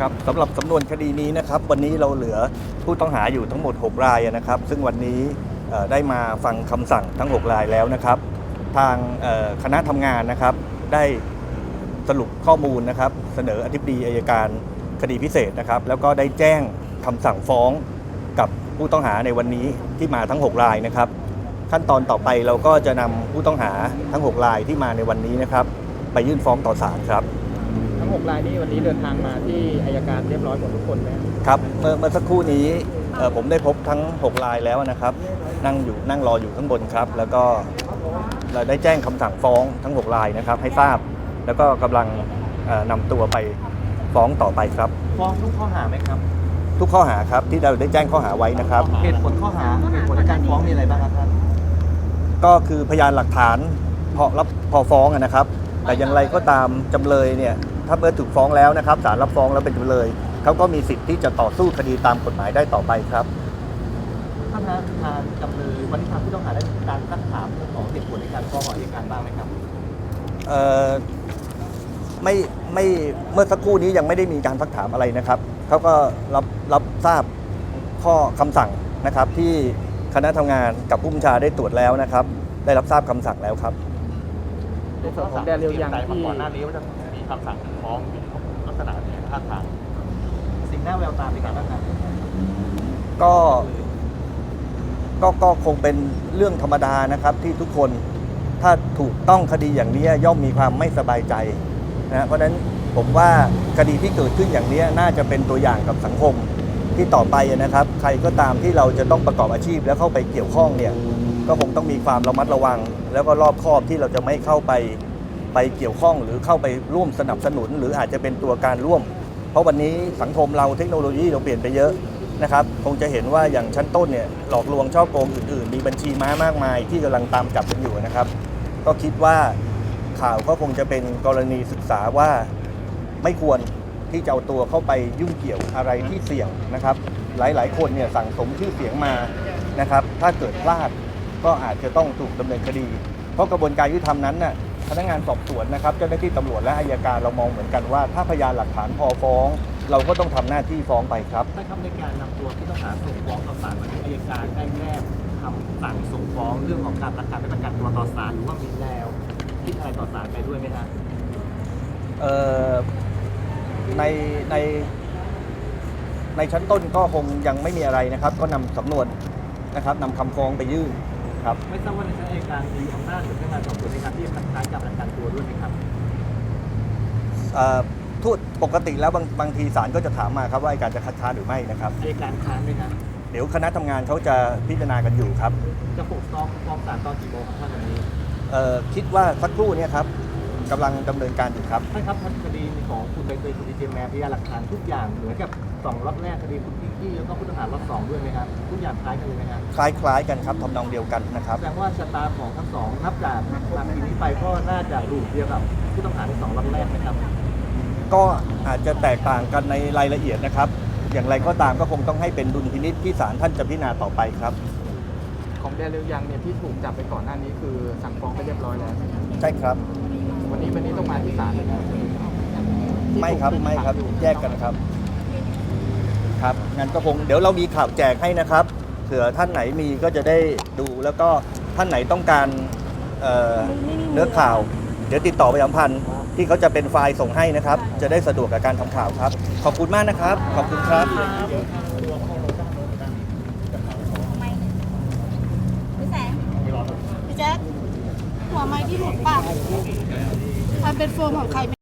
ครับสำหรับสำนวนคดีนี้นะครับ วันนี้เราเหลือผู้ต้องหาอยู่ทั้งหมด 6 รายนะครับ ซึ่งวันนี้ได้มาฟังคำสั่งทั้ง 6 รายแล้วนะครับ ทางคณะทำงานนะครับ ได้สรุปข้อมูลนะครับ เสนออธิบดีอายการคดีพิเศษนะครับ แล้วก็ได้แจ้งคำสั่งฟ้องกับผู้ต้องหาในวันนี้ที่มาทั้ง 6 รายนะครับ ขั้นตอนต่อไปเราก็จะนำผู้ต้องหาทั้ง 6 รายที่มาในวันนี้นะครับ ไปยื่นฟ้องต่อศาลครับ ทั้ง6รายนี้วันนี้เดินทางมาที่อายการเรียบร้อยหมดทุกคนไหมครับครับเมื่อเมื่อสักครู่นี้เอ่อผมได้พบทั้ง 6 รายแล้วนะครับ นั่งอยู่นั่งรออยู่ข้างบนครับ แล้วก็เราได้แจ้งคำสั่งฟ้องทั้ง 6 รายนะครับ ให้ทราบ แล้วก็กำลังเอ่อนำตัวไปฟ้องต่อไปครับ ฟ้องทุกข้อหาไหมครับ ทุกข้อหาครับที่เราได้แจ้งข้อหาไว้นะครับเหตุผลข้อหาเหตุผลในการฟ้องมีอะไรบ้างครับท่านก็คือพยานหลักฐานพอรับพอฟ้องอะนะครับ แต่อย่างไรก็ตามจำเลยเนี่ย ถ้าเมื่อถูกฟ้องแล้วนะครับศาลรับฟ้องแล้วเป็นจำเลยเขาก็มีสิทธิ์ที่จะต่อสู้คดีตามกฎหมายได้ต่อไปครับท่านฮะทางจำเลยวันนี้ทางผู้ต้องหาได้มีการซักถามเรื่องของเหตุผลในการฟ้องของอัยการบ้างไหมครับเอ่อไม่ไม่เมื่อสักครู่นี้ยังไม่ได้มีการซักถามอะไรนะครับเขาก็รับรับทราบข้อคำสั่งนะครับที่คณะทำงานกับผู้บัญชาได้ตรวจแล้วนะครับ ได้รับทราบคำสั่งแล้วครับ ในส่วนของแดเรียลยังที่ ก่อนหน้านี้ว่าจะมี คำสั่งฟ้องลักษณะนี้ท่าทางสิ่งหน้าแววตาเป็นการบ้างครับก็ก็ก็คงเป็นเรื่องธรรมดานะครับที่ทุกคนถ้าถูกต้องคดีอย่างนี้ย่อมมีความไม่สบายใจนะเพราะฉะนั้นผมว่าคดีที่เกิดขึ้นอย่างนี้น่าจะเป็นตัวอย่างกับสังคมที่ต่อไปนะครับ ใครก็ตามที่เราจะต้องประกอบอาชีพแล้วเข้าไปเกี่ยวข้องเนี่ยก็คงต้องมีความระมัดระวัง แล้วก็รอบคอบที่เราจะไม่เข้าไป ไปเกี่ยวข้องหรือเข้าไปร่วมสนับสนุน หรืออาจจะเป็นตัวการร่วม เพราะวันนี้สังคมเราเทคโนโลยีเราเปลี่ยนไปเยอะนะครับคงจะเห็นว่าอย่างชั้นต้นเนี่ยหลอกลวงช่อโกงอื่นๆ มีบัญชีม้ามากมาย ที่กำลังตามจับกันอยู่นะครับ ก็คิดว่าข่าวก็คงจะเป็นกรณีศึกษาว่าไม่ควรที่จะเอาตัวเข้าไปยุ่งเกี่ยวอะไรที่เสี่ยงนะครับ หลายๆ คนเนี่ยสั่งสมชื่อเสียงมานะครับ ถ้าเกิดพลาดก็อาจจะต้องถูกดำเนินคดี เพราะกระบวนการยุติธรรมนั้นน่ะ พนักงานสอบสวนนะครับเจ้าหน้าที่ตำรวจและอายการเรามองเหมือนกันว่า ถ้าพยานหลักฐานพอฟ้อง เราก็ต้องทำหน้าที่ฟ้องไปครับได้คำในการนำตัวผู้ต้องหาส่งฟ้องต่อศาลวันนี้อัยการได้แนบคำสั่งส่งฟ้องเรื่องของการประกันไม่ประกันตัวต่อศาลหรือว่ามีแล้วคิดอะไรต่อศาลไปด้วยไหมฮะเอ่อในในในชั้นต้นก็คงยังไม่มีอะไรนะครับ ก็นำสำนวนนะครับนำคำฟ้องไปยื่น ครับ ไม่ทราบว่าในชั้นอัยการมีอำนาจหรือพนักงานสอบสวนในการที่จะคัดค้านการประกันตัวด้วยไหมครับ เอ่อทุกปกติแล้วบางบางทีศาลก็จะถามมาครับว่าอัยการจะคัดค้านหรือไม่นะครับ อัยการค้านไหมครับเดี๋ยวคณะทำงานเขาจะพิจารณากันอยู่ครับจะปกฟ้องฟ้องศาลตอนกี่โมงครับท่านวันนี้ เอ่อคิดว่าสักครู่เนี้ครับ กำลังดำเนินการอยู่ครับ ท่านครับท่านคดีของคุณใบเตยคุณดีเจแมนพยานหลักฐานทุกอย่างเหมือนกับสองรอบแรกคดีคุณพิงกี้แล้วก็ผู้ต้องหารอบสองด้วยไหมครับทุกอย่างคล้ายกันเลยไหมครับคล้ายๆกันครับทำนองเดียวกันนะครับแสดงว่าชะตาของทั้งสองนับจากหลังปีนี้ไปก็น่าจะรูปเดียวกับผู้ต้องหาในสองรอบแรกนะครับ ก็อาจจะแตกต่างกันในรายละเอียดนะครับ อย่างไรก็ตามก็คงต้องให้เป็นดุลพินิจที่ศาลท่านจะพิจารณาต่อไปครับ ของแดเรียลยังเนี่ยที่ถูกจับไปก่อนหน้านี้คือสั่งฟ้องไปเรียบร้อยแล้ว ใช่ครับ วันนี้วันนี้ต้องมาที่ศาลเลยนะไม่ครับไม่ครับแยกกันครับ ครับงั้นก็คงเดี๋ยวเรามีข่าวแจกให้นะครับเผื่อท่านไหนมีก็จะได้ดูแล้วก็ท่านไหนต้องการเอ่อเนื้อข่าว เดี๋ยวติดต่อไปสัมพันธ์ที่เขาจะเป็นไฟล์ส่งให้นะครับ จะได้สะดวกกับการทำข่าวครับ ขอบคุณมากนะครับ ขอบคุณครับ พี่แสงพี่แจ๊คหัวไม้ที่หลุดป่ะมัน เป็นโฟมของใครไหม